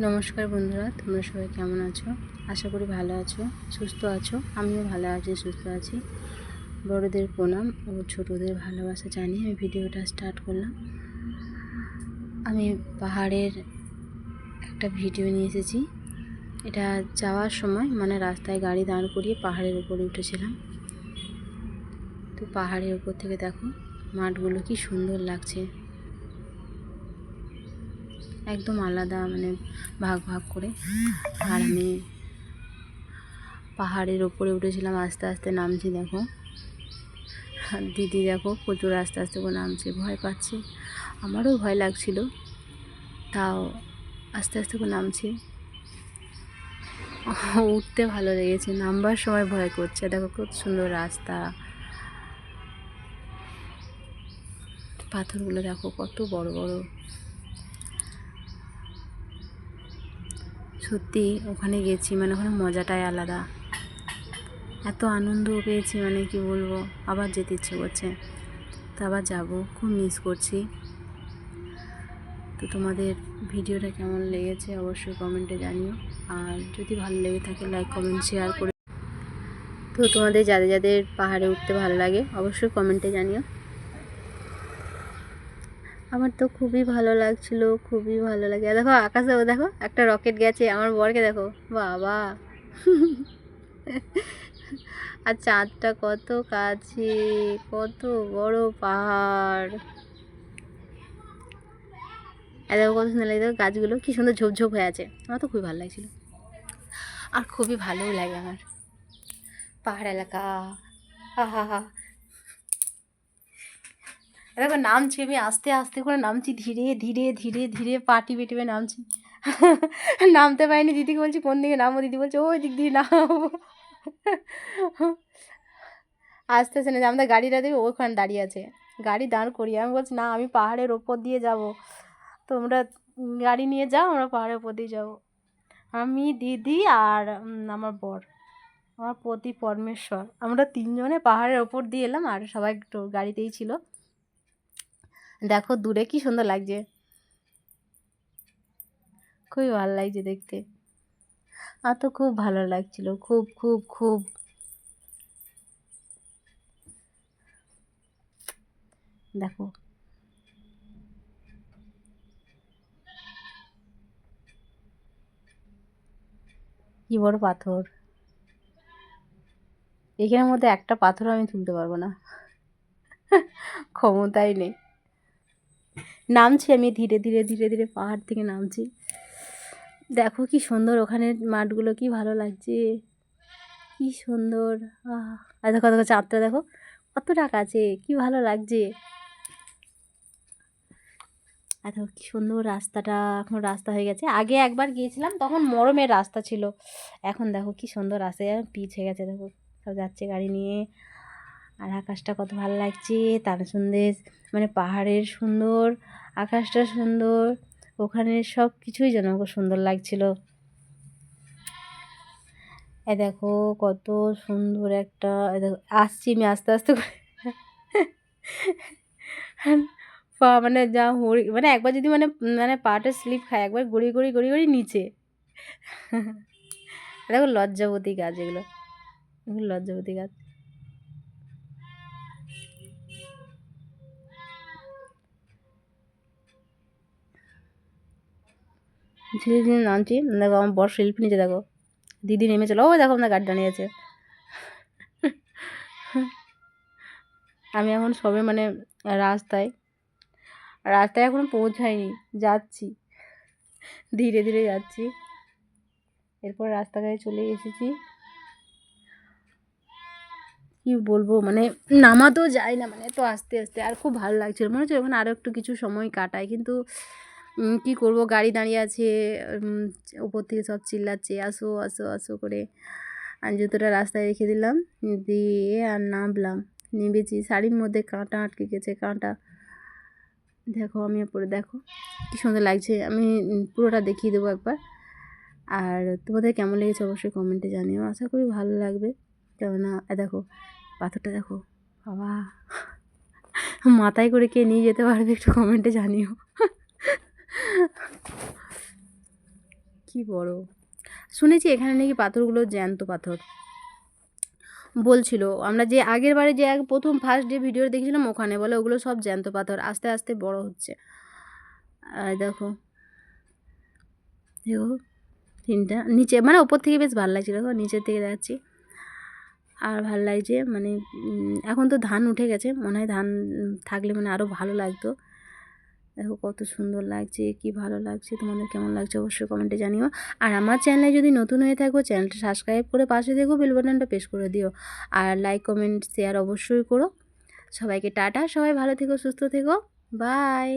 নমস্কার বন্ধুরা, তোমরা সবাই কেমন আছো? আশা করি ভালো আছো, সুস্থ আছো, আমিও ভালো আছি, সুস্থ আছি। বড়দের প্রণাম ও ছোটদের ভালোবাসা জানিয়ে আমি ভিডিওটা স্টার্ট করলাম। আমি পাহাড়ের একটা ভিডিও নিয়ে এসেছি। এটা যাওয়ার সময় মানে রাস্তায় গাড়ি দাঁড় করিয়ে পাহাড়ের উপরে উঠেছিলাম। তো পাহাড়ের উপর থেকে দেখো, মাঠগুলো কি সুন্দর লাগছে। একদম আলাদা মানে ভাগ ভাগ করে। আর আমি পাহাড়ের ওপরে উঠেছিলাম, আস্তে আস্তে নামছি, দেখো। দিদি দেখো, প্রচুর আস্তে আস্তে করে নামছে, ভয় পাচ্ছে। আমারও ভয় লাগছিল, তাও আস্তে আস্তে করে নামছি। উঠতে ভালো লেগেছে, নামবার সময় ভয় করছে। দেখো খুব সুন্দর রাস্তা। পাথরগুলো দেখো, কত বড় বড়। সত্যি ওখানে গেছি মানে ওখানে মজাটাই আলাদা। এত আনন্দ পেয়েছি মানে কি বলব, আবার যেতে ইচ্ছে করছে। তো আবার যাব, খুব মিস করছি। তো তোমাদের ভিডিওটা কেমন লেগেছে অবশ্যই কমেন্টে জানিও। আর যদি ভালো লেগে থাকে লাইক কমেন্ট শেয়ার করে তো তোমাদের যাদের যাদের পাহাড়ে উঠতে ভালো লাগে, অবশ্যই কমেন্টে জানিও। আমার তো খুবই ভালো লাগছিল, খুবই ভালো লাগে। দেখো, আকাশে দেখো, একটা রকেট গেছে, আমার বরকে দেখো। বাবা। আর চাঁদটা কত কাছে, কত বড় পাহাড়। দেখো কত সুন্দর লাগে গাছগুলো, কি সুন্দর ঝোপঝোপ হয়ে আছে। আমার তো খুবই ভালো লাগছিল। আর খুবই ভালোও লাগে আমার। পাহাড় এলাকা। হা হা হা দেখো নামছি আমি আস্তে আস্তে করে নামছি, ধীরে ধীরে ধীরে ধীরে পাটি বেটিবে নামছি। নামতে পারিনি, দিদিকে বলছি, কোন দিকে নামো দিদি বলছে, ওই দিক দিয়ে নামো আস্তে আস্তে না আমাদের গাড়িটা দেবে ওখানে দাঁড়িয়ে আছে। গাড়ি দাঁড় করি আমি বলছি, না, আমি পাহাড়ের ওপর দিয়ে যাব। তোমরা গাড়ি নিয়ে যাও, আমরা পাহাড়ের ওপর দিয়ে যাব। আমি, দিদি আর আমার বর। আমার পতি পরমেশ্বর। আমরা তিনজনে পাহাড়ের ওপর দিয়ে এলাম আর সবাই একটু গাড়িতেই ছিল। দেখো দূরে কি সুন্দর লাগছে। খুবই ভালো লাগছে দেখতে। আর তো খুব ভালো লাগছিল, খুব খুব খুব। দেখো। কি বড় পাথর। এখানের মধ্যে একটা পাথর আমি তুলতে পারব না। ক্ষমতাই নেই। নামছি আমি ধীরে ধীরে ধীরে ধীরে পাহাড় থেকে নামছি। দেখো কি সুন্দর ওখানে মাঠগুলো, কি ভালো লাগছে। কি সুন্দর আর দেখো দেখো চাঁদটা, দেখো কত কতটা কাছে, কি ভালো লাগছে। আর দেখো কি সুন্দর রাস্তাটা, এখন রাস্তা হয়ে গেছে। আগে একবার গিয়েছিলাম, তখন মরমের রাস্তা ছিল। এখন দেখো কি সুন্দর রাস্তা পিচ হয়ে গেছে, দেখো। সব যাচ্ছে গাড়ি নিয়ে। আর আকাশটা কত ভালো লাগছে, তার সন্দেশ মানে পাহাড়ের সুন্দর আকাশটা সুন্দর, ওখানে সব কিছুই যেন খুব সুন্দর লাগছিল। এ দেখো কত সুন্দর একটা দেখো, আসছি আমি আস্তে আস্তে করে। পা মানে যা হরি মানে একবার যদি মানে মানে পাটা স্লিপ খায়, একবার গড়ি গড়ি গড়ি গড়ি নিচে। দেখো লজ্জাবতী গাছ এগুলো। লজ্জাবতী গাছ। ধীরে ধীরে নামছি দেখো, আমার বড় সেলফি নিচে দেখো। দিদি নেমে চলো ও দেখো আপনার গাড়ি দাঁড়িয়ে আছে আমি এখন সবে মানে রাস্তায় রাস্তায় এখনও পৌঁছাইনি, যাচ্ছি। ধীরে ধীরে যাচ্ছি। এরপর রাস্তাঘাটে চলে এসেছি। কি বলব মানে নামাতেও যায় না মানে তো আস্তে আস্তে, আর খুব ভালো লাগছিল। মনে হচ্ছে ওখানে আরও একটু কিছু সময় কাটায় কিন্তু কী করব? গাড়ি দাঁড়িয়ে আছে ওপর থেকে সব চিল্লাচ্ছে, আসো আসো আসো করে। আর জুতোটা রাস্তায় রেখে দিলাম, দিয়ে আর নামলাম। নেমেছি, শাড়ির মধ্যে কাঁটা আটকে গেছে, কাঁটা। দেখো, আমি পরে, দেখো, কী সুন্দর লাগছে। আমি পুরোটা দেখিয়ে দেবো একবার। আর তোমাদের কেমন লেগেছে অবশ্যই কমেন্টে জানিও। আশা করি ভালো লাগবে। কেননা দেখো, পাথরটা দেখো, বাবা। মাথায় করে কে নিয়ে যেতে পারবে একটু কমেন্টে জানিও। কি বড়? শুনেছি এখানে নাকি পাথরগুলো জ্যান্ত পাথর। বলছিল, আমরা যে আগের বারে যে প্রথম ফার্স্ট ডে ভিডিও দেখেছিলাম, ওখানে বলে ওগুলো সব জ্যান্ত পাথর, আস্তে আস্তে বড় হচ্ছে। আর দেখো। দেখো, তিনটা, নিচে মানে ওপর থেকে বেশ ভালো লাগছে, দেখো, নিচের থেকে দেখাচ্ছি। আর ভালো লাগছে মানে এখন তো ধান উঠে গেছে, মনে হয় ধান থাকলে মানে আরও ভালো লাগতো। দেখো কত সুন্দর লাগছে, কি ভালো লাগছে, তোমাদের কেমন লাগছে অবশ্যই কমেন্টে জানিও। আর আমার চ্যানেলে যদি নতুন হয়ে থাকো চ্যানেলটা সাবস্ক্রাইব করে পাশে দেখো বেল বাটনটা প্রেস করে দিও। আর লাইক কমেন্ট শেয়ার অবশ্যই করো। সবাইকে টাটা, সবাই ভালো থেকো, সুস্থ থেকো। বাই